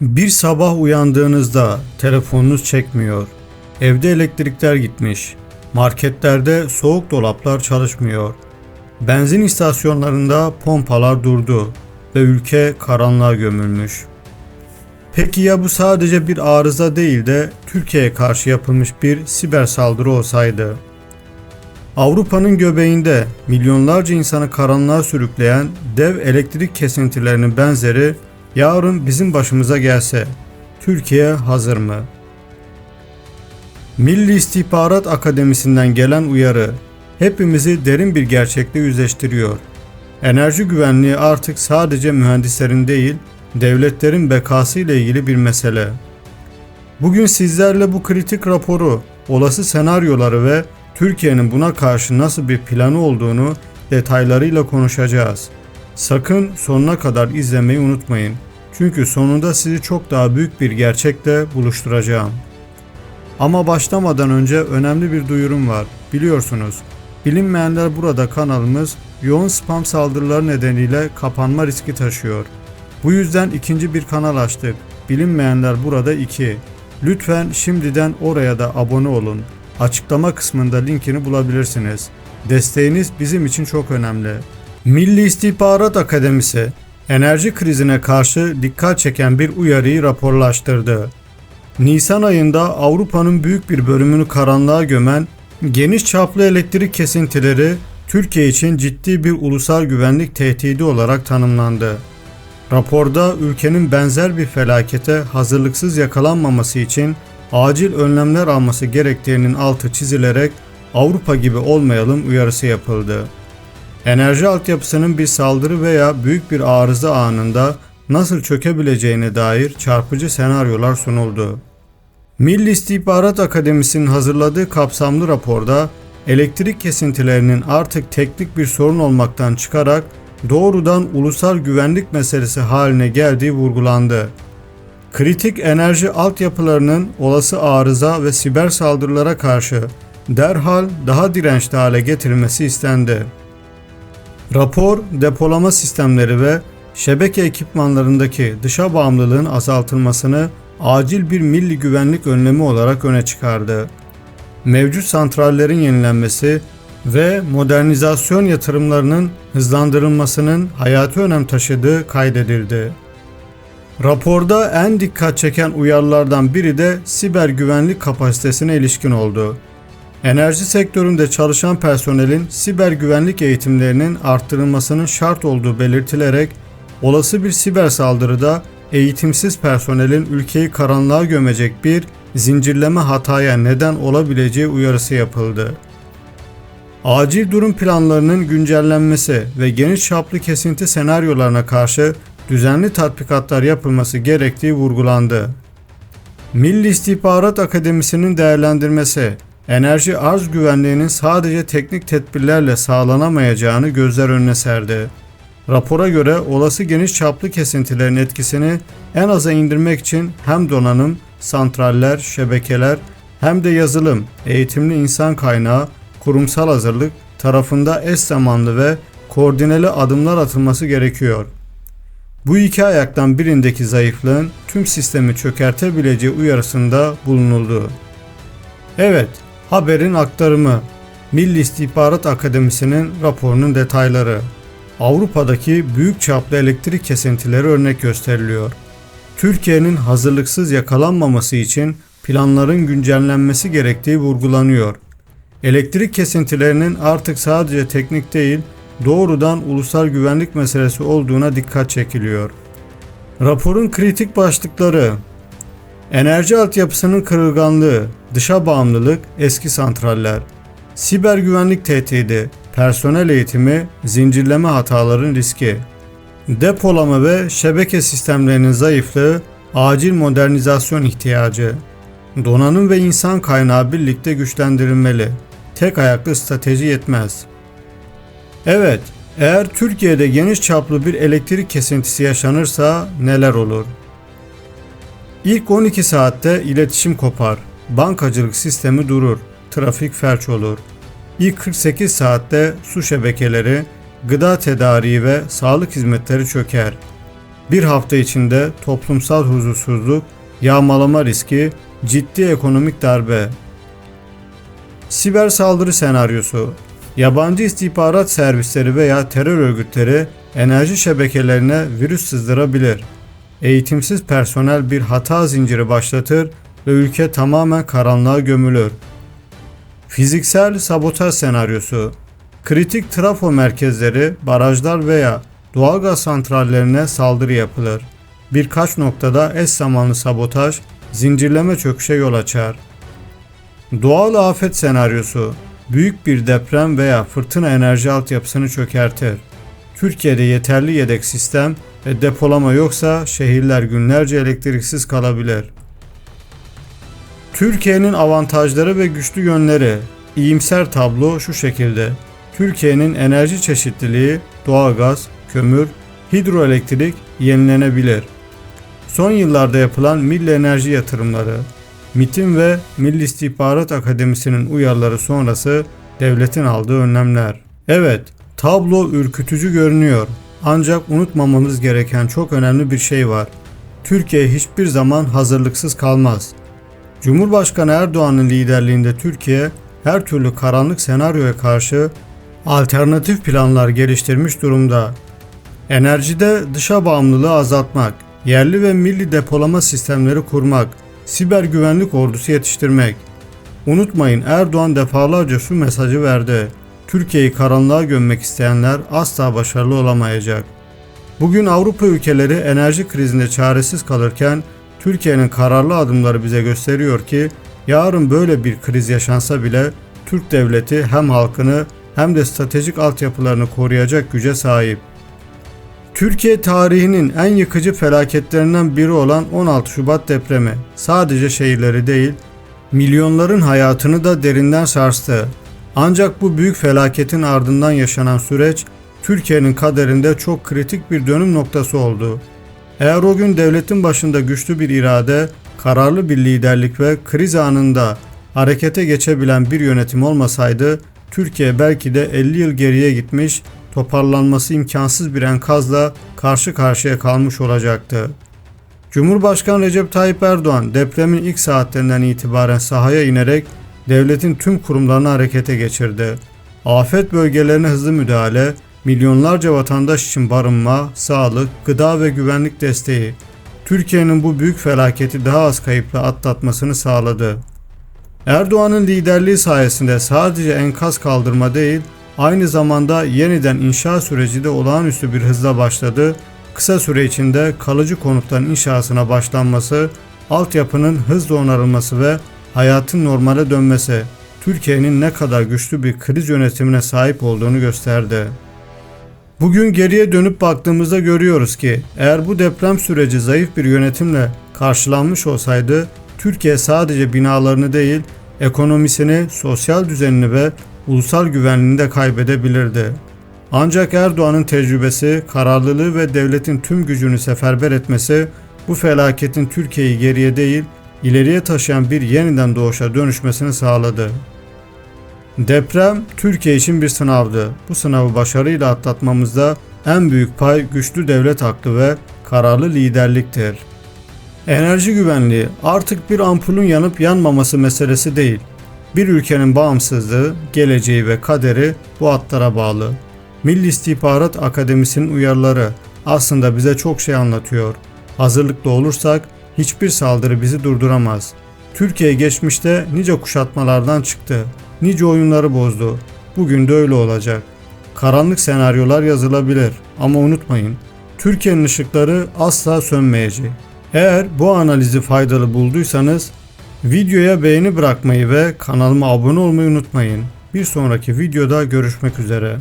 Bir sabah uyandığınızda telefonunuz çekmiyor. Evde elektrikler gitmiş. Marketlerde soğuk dolaplar çalışmıyor. Benzin istasyonlarında pompalar durdu ve ülke karanlığa gömülmüş. Peki ya bu sadece bir arıza değil de Türkiye'ye karşı yapılmış bir siber saldırı olsaydı? Avrupa'nın göbeğinde milyonlarca insanı karanlığa sürükleyen dev elektrik kesintilerinin benzeri yarın bizim başımıza gelse Türkiye hazır mı? Milli İstihbarat Akademisi'nden gelen uyarı hepimizi derin bir gerçekle yüzleştiriyor. Enerji güvenliği artık sadece mühendislerin değil, devletlerin bekası ile ilgili bir mesele. Bugün sizlerle bu kritik raporu, olası senaryoları ve Türkiye'nin buna karşı nasıl bir planı olduğunu detaylarıyla konuşacağız. Sakın sonuna kadar izlemeyi unutmayın. Çünkü sonunda sizi çok daha büyük bir gerçekle buluşturacağım. Ama başlamadan önce önemli bir duyurum var. Biliyorsunuz, bilinmeyenler burada kanalımız yoğun spam saldırıları nedeniyle kapanma riski taşıyor. Bu yüzden ikinci bir kanal açtık. Bilinmeyenler burada 2. Lütfen şimdiden oraya da abone olun. Açıklama kısmında linkini bulabilirsiniz. Desteğiniz bizim için çok önemli. Milli İstihbarat Akademisi enerji krizine karşı dikkat çeken bir uyarıyı raporlaştırdı. Nisan ayında Avrupa'nın büyük bir bölümünü karanlığa gömen geniş çaplı elektrik kesintileri Türkiye için ciddi bir ulusal güvenlik tehdidi olarak tanımlandı. Raporda ülkenin benzer bir felakete hazırlıksız yakalanmaması için acil önlemler alması gerektiğinin altı çizilerek Avrupa gibi olmayalım uyarısı yapıldı. Enerji altyapısının bir saldırı veya büyük bir arıza anında nasıl çökebileceğine dair çarpıcı senaryolar sunuldu. Milli İstihbarat Akademisi'nin hazırladığı kapsamlı raporda elektrik kesintilerinin artık teknik bir sorun olmaktan çıkarak doğrudan ulusal güvenlik meselesi haline geldiği vurgulandı. Kritik enerji altyapılarının olası arıza ve siber saldırılara karşı derhal daha dirençli hale getirilmesi istendi. Rapor, depolama sistemleri ve şebeke ekipmanlarındaki dışa bağımlılığın azaltılmasını acil bir milli güvenlik önlemi olarak öne çıkardı. Mevcut santrallerin yenilenmesi ve modernizasyon yatırımlarının hızlandırılmasının hayati önem taşıdığı kaydedildi. Raporda en dikkat çeken uyarılardan biri de siber güvenlik kapasitesine ilişkin oldu. Enerji sektöründe çalışan personelin siber güvenlik eğitimlerinin arttırılmasının şart olduğu belirtilerek olası bir siber saldırıda eğitimsiz personelin ülkeyi karanlığa gömecek bir zincirleme hataya neden olabileceği uyarısı yapıldı. Acil durum planlarının güncellenmesi ve geniş çaplı kesinti senaryolarına karşı düzenli tatbikatlar yapılması gerektiği vurgulandı. Milli İstihbarat Akademisi'nin değerlendirmesi, enerji arz güvenliğinin sadece teknik tedbirlerle sağlanamayacağını gözler önüne serdi. Rapora göre olası geniş çaplı kesintilerin etkisini en aza indirmek için hem donanım, santraller, şebekeler hem de yazılım, eğitimli insan kaynağı, kurumsal hazırlık tarafında eş zamanlı ve koordineli adımlar atılması gerekiyor. Bu iki ayaktan birindeki zayıflığın tüm sistemi çökertebileceği uyarısında bulunuldu. Evet, haberin aktarımı Milli İstihbarat Akademisi'nin raporunun detayları. Avrupa'daki büyük çaplı elektrik kesintileri örnek gösteriliyor. Türkiye'nin hazırlıksız yakalanmaması için planların güncellenmesi gerektiği vurgulanıyor. Elektrik kesintilerinin artık sadece teknik değil, doğrudan ulusal güvenlik meselesi olduğuna dikkat çekiliyor. Raporun kritik başlıkları Enerji altyapısının kırılganlığı, dışa bağımlılık, eski santraller, siber güvenlik tehdidi, personel eğitimi, zincirleme hataların riski, depolama ve şebeke sistemlerinin zayıflığı, acil modernizasyon ihtiyacı, donanım ve insan kaynağı birlikte güçlendirilmeli. Tek ayaklı strateji yetmez. Evet, eğer Türkiye'de geniş çaplı bir elektrik kesintisi yaşanırsa neler olur? İlk 12 saatte iletişim kopar, bankacılık sistemi durur, trafik felç olur. İlk 48 saatte su şebekeleri, gıda tedariği ve sağlık hizmetleri çöker. Bir hafta içinde toplumsal huzursuzluk, yağmalama riski, ciddi ekonomik darbe. Siber saldırı senaryosu Yabancı istihbarat servisleri veya terör örgütleri enerji şebekelerine virüs sızdırabilir. Eğitimsiz personel bir hata zinciri başlatır ve ülke tamamen karanlığa gömülür. Fiziksel sabotaj senaryosu Kritik trafo merkezleri, barajlar veya doğalgaz santrallerine saldırı yapılır. Birkaç noktada eş zamanlı sabotaj, zincirleme çöküşe yol açar. Doğal afet senaryosu büyük bir deprem veya fırtına enerji altyapısını çökertir. Türkiye'de yeterli yedek sistem ve depolama yoksa şehirler günlerce elektriksiz kalabilir. Türkiye'nin avantajları ve güçlü yönleri İyimser tablo şu şekilde. Türkiye'nin enerji çeşitliliği, doğalgaz, kömür, hidroelektrik yenilenebilir. Son yıllarda yapılan milli enerji yatırımları, MIT'in ve Milli İstihbarat Akademisi'nin uyarıları sonrası devletin aldığı önlemler. Evet, tablo ürkütücü görünüyor. Ancak unutmamamız gereken çok önemli bir şey var. Türkiye hiçbir zaman hazırlıksız kalmaz. Cumhurbaşkanı Erdoğan'ın liderliğinde Türkiye her türlü karanlık senaryoya karşı alternatif planlar geliştirmiş durumda. Enerjide dışa bağımlılığı azaltmak, yerli ve milli depolama sistemleri kurmak, siber güvenlik ordusu yetiştirmek. Unutmayın Erdoğan defalarca şu mesajı verdi. Türkiye'yi karanlığa gömmek isteyenler asla başarılı olamayacak. Bugün Avrupa ülkeleri enerji krizinde çaresiz kalırken Türkiye'nin kararlı adımları bize gösteriyor ki yarın böyle bir kriz yaşansa bile Türk devleti hem halkını hem de stratejik altyapılarını koruyacak güce sahip. Türkiye tarihinin en yıkıcı felaketlerinden biri olan 16 Şubat depremi sadece şehirleri değil, milyonların hayatını da derinden sarstı. Ancak bu büyük felaketin ardından yaşanan süreç Türkiye'nin kaderinde çok kritik bir dönüm noktası oldu. Eğer o gün devletin başında güçlü bir irade, kararlı bir liderlik ve kriz anında harekete geçebilen bir yönetim olmasaydı Türkiye belki de 50 yıl geriye gitmiş, toparlanması imkansız bir enkazla karşı karşıya kalmış olacaktı. Cumhurbaşkanı Recep Tayyip Erdoğan depremin ilk saatlerinden itibaren sahaya inerek devletin tüm kurumlarını harekete geçirdi. Afet bölgelerine hızlı müdahale, milyonlarca vatandaş için barınma, sağlık, gıda ve güvenlik desteği, Türkiye'nin bu büyük felaketi daha az kayıpla atlatmasını sağladı. Erdoğan'ın liderliği sayesinde sadece enkaz kaldırma değil, aynı zamanda yeniden inşa süreci de olağanüstü bir hızla başladı. Kısa süre içinde kalıcı konutların inşasına başlanması, altyapının hızla onarılması ve hayatın normale dönmesi Türkiye'nin ne kadar güçlü bir kriz yönetimine sahip olduğunu gösterdi. Bugün geriye dönüp baktığımızda görüyoruz ki eğer bu deprem süreci zayıf bir yönetimle karşılanmış olsaydı Türkiye sadece binalarını değil ekonomisini, sosyal düzenini ve ulusal güvenliğini de kaybedebilirdi. Ancak Erdoğan'ın tecrübesi, kararlılığı ve devletin tüm gücünü seferber etmesi bu felaketin Türkiye'yi geriye değil ileriye taşıyan bir yeniden doğuşa dönüşmesini sağladı. Deprem Türkiye için bir sınavdı. Bu sınavı başarıyla atlatmamızda en büyük pay güçlü devlet aklı ve kararlı liderliktir. Enerji güvenliği artık bir ampulün yanıp yanmaması meselesi değil. Bir ülkenin bağımsızlığı, geleceği ve kaderi bu hatlara bağlı. Milli İstihbarat Akademisi'nin uyarıları aslında bize çok şey anlatıyor. Hazırlıklı olursak hiçbir saldırı bizi durduramaz. Türkiye geçmişte nice kuşatmalardan çıktı. Nice oyunları bozdu. Bugün de öyle olacak. Karanlık senaryolar yazılabilir ama unutmayın. Türkiye'nin ışıkları asla sönmeyecek. Eğer bu analizi faydalı bulduysanız videoya beğeni bırakmayı ve kanalıma abone olmayı unutmayın. Bir sonraki videoda görüşmek üzere.